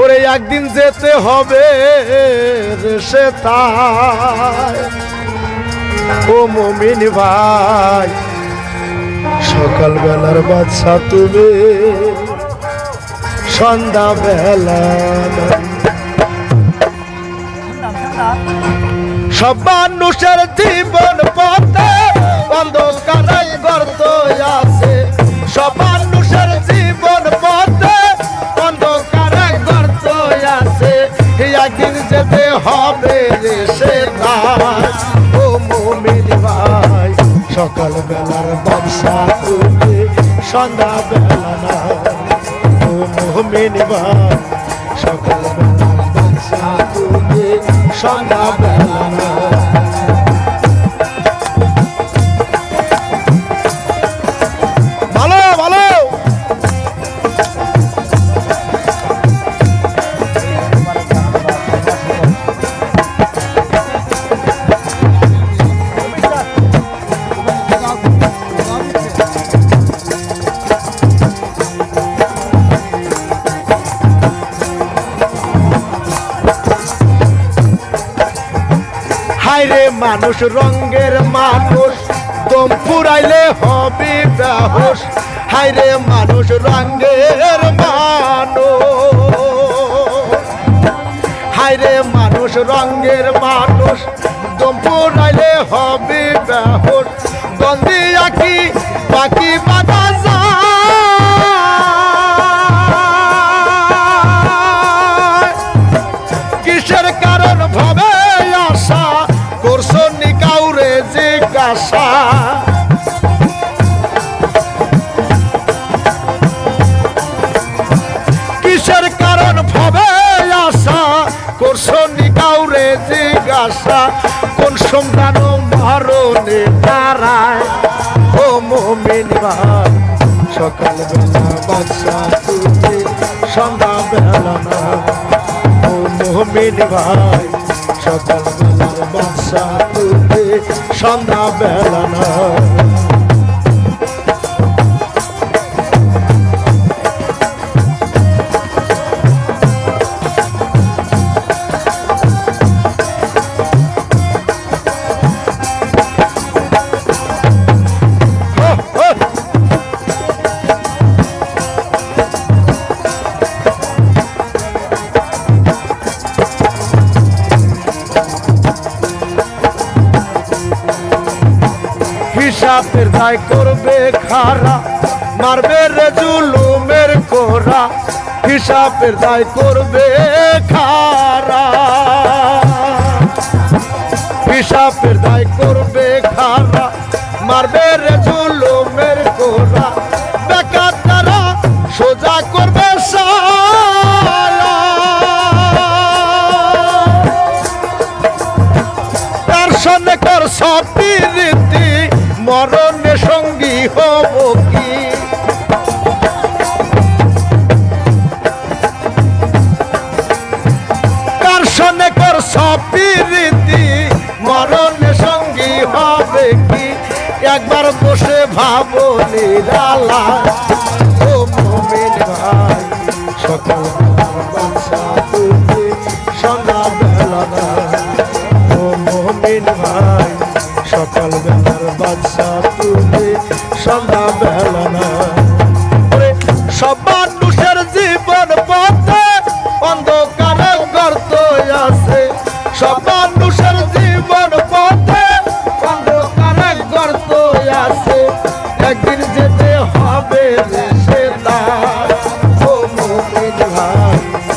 ওরে একদিন যেতে হবে সে ও মমিন ভাই সকাল বেলার বাচ্চা তুমি সন্ধ্যা। বেলা সব মানুষের জীবন পথে অন্ধকারাই বেলার করবে সন্ধ্যা বেলা না ও সকাল বেলা আশা করবে সন্ধ্যা বেলা না হাইরে মানুষ রঙ্গের মানুষ, দম পুরাইলে হবে বেহস। হাইরে মানুষ রঙ্গের মানুষ। হাইরে মানুষ রঙ্গের মানুষ, দম পুরাইলে হবে বেহস। গন্ধি আঁকি বাকি করছ নি কাউরে জিজ্ঞাসা, কোন সন্তান মরণে দাঁড়ায় ও মমিন ভাই সকাল বেলা বাচ্চা তুমি সন্ধ্যা বেলা না ও মোহমিন ভাই সকাল বেলার বাসা তুলে সন্ধ্যা বেলা না হিসাবের দায় করবে খারা, মারবে রে জুলুমের কোরা, হিসাবের দায় করবে খারা। হিসাবের দায় করবে খারা, মারবে রে জুলুমের কোরা, বেকার তারা সোজা করবে তার সঙ্গে কর সবটি রীতি মরণে সঙ্গী হব কি? কর মরণে সঙ্গী হবে কি? একবার বসে ভাবো নিরালা, ও মোমেন ভাই, সকাল সন্ধ্যা বেলা ও মোমিন ভাই, সকাল বেলার sofrendo raiz